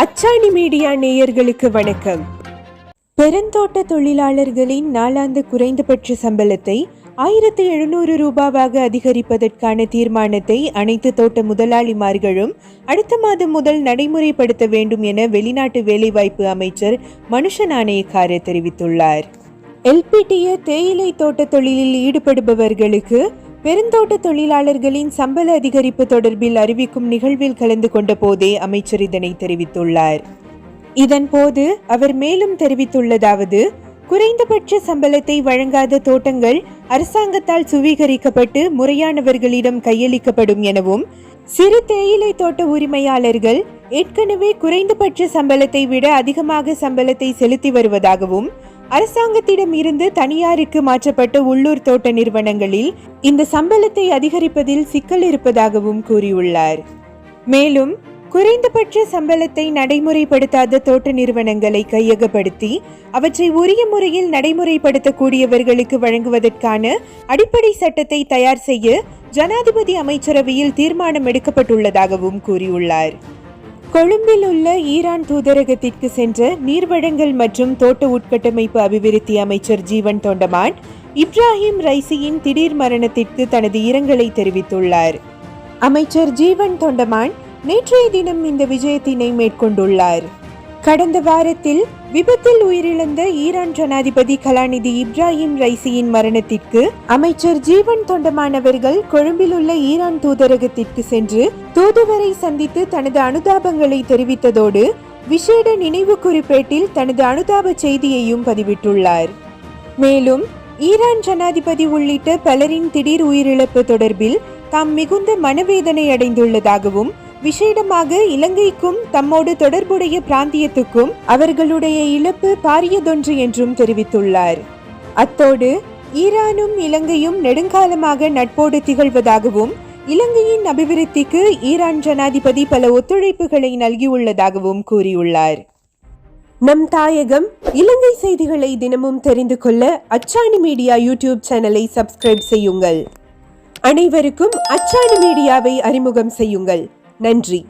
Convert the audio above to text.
அச்சாணி மீடியா நேயர்களுக்கு வணக்கம். பெருந்தோட்ட தொழிலாளர்களின் நாளாந்த குறைந்தபட்ச சம்பளத்தை ஆயிரத்தி எழுநூறு ரூபாவாக அதிகரிப்பதற்கான தீர்மானத்தை அனைத்து தோட்ட முதலாளிமார்களும் அடுத்த மாதம் முதல் நடைமுறைப்படுத்த வேண்டும் என வெளிநாட்டு வேலைவாய்ப்பு அமைச்சர் மனுஷ நாணயக்கார தெரிவித்துள்ளார். எல்பிடிய தேயிலை தோட்ட தொழிலில் ஈடுபடுபவர்களுக்கு பெருந்தோட்ட தொழிலாளர்களின் சம்பள அதிகரிப்பு தொடர்பில் அறிவிக்கும் நிகழ்வில் கலந்து கொண்ட போதே அமைச்சர் இதனை தெரிவித்துள்ளார். இதன்போது அவர் மேலும் தெரிவித்துள்ளதாவது குறைந்தபட்ச சம்பளத்தை வழங்காத தோட்டங்கள் அரசாங்கத்தால் சுவீகரிக்கப்பட்டு முறையானவர்களிடம் கையளிக்கப்படும் எனவும் சிறு தேயிலை தோட்ட உரிமையாளர்கள் ஏற்கனவே குறைந்தபட்ச சம்பளத்தை விட அதிகமாக சம்பளத்தை செலுத்தி வருவதாகவும் அரசாங்கத்திடம் இருந்து தனியாருக்கு மாற்றப்பட்ட உள்ளூர் தோட்ட நிறுவனங்களில் இந்த சம்பளத்தை அதிகரிப்பதில் சிக்கல் இருப்பதாகவும் கூறியுள்ளார். மேலும் குறைந்தபட்ச சம்பளத்தை நடைமுறைப்படுத்தாத தோட்ட நிறுவனங்களை கையகப்படுத்தி அவற்றை உரிய முறையில் நடைமுறைப்படுத்தக்கூடியவர்களுக்கு வழங்குவதற்கான அடிப்படை சட்டத்தை தயார் செய்ய ஜனாதிபதி அமைச்சரவையில் தீர்மானம் எடுக்கப்பட்டுள்ளதாகவும் கூறியுள்ளார். கொழும்பில் உள்ள ஈரான் தூதரகத்திற்கு சென்ற நீர்வழங்கல் மற்றும் தோட்ட உட்கட்டமைப்பு அபிவிருத்தி அமைச்சர் ஜீவன் தொண்டமான் இப்ராஹிம் ரைசியின் திடீர் மரணத்திற்கு தனது இரங்கலை தெரிவித்துள்ளார். அமைச்சர் ஜீவன் தொண்டமான் நேற்றைய தினம் இந்த விஜயத்தினை மேற்கொண்டுள்ளார். கடந்த வாரத்தில் விபத்தில் உயிரிழந்த ஈரான் ஜனாதிபதி கலாநிதி இப்ராஹிம் ரைசியின் மரணத்திற்கு அமைச்சர் ஜீவன் தொண்டமானவர்கள் கொழும்பில் உள்ள ஈரான் தூதரகத்திற்கு சென்று தூதுவரை சந்தித்து தனது அனுதாபங்களை தெரிவித்ததோடு விசேட நினைவு குறிப்பேட்டில் தனது அனுதாப செய்தியையும் பதிவிட்டுள்ளார். மேலும் ஈரான் ஜனாதிபதி உள்ளிட்ட பலரின் திடீர் உயிரிழப்பு தொடர்பில் தாம் மிகுந்த மனவேதனை அடைந்துள்ளதாகவும் விசேடமாக இலங்கைக்கும் தம்மோடு தொடர்புடைய பிராந்தியத்துக்கும் அவர்களுடைய இழப்பு பாரியதொன்று என்றும் தெரிவித்துள்ளார். அத்தோடு ஈரானும் இலங்கையும் நெடுங்காலமாக நட்போடு திகழ்வதாகவும் இலங்கையின் அபிவிருத்திக்கு ஈரான் ஜனாதிபதி பல ஒத்துழைப்புகளை நல்கியுள்ளதாகவும் கூறியுள்ளார். நம் தாயகம் இலங்கை செய்திகளை தினமும் தெரிந்து கொள்ள அச்சாணி மீடியா யூடியூப் சேனலை சப்ஸ்கிரைப் செய்யுங்கள். அனைவருக்கும் அச்சாணி மீடியாவை அறிமுகம் செய்யுங்கள். நன்றி.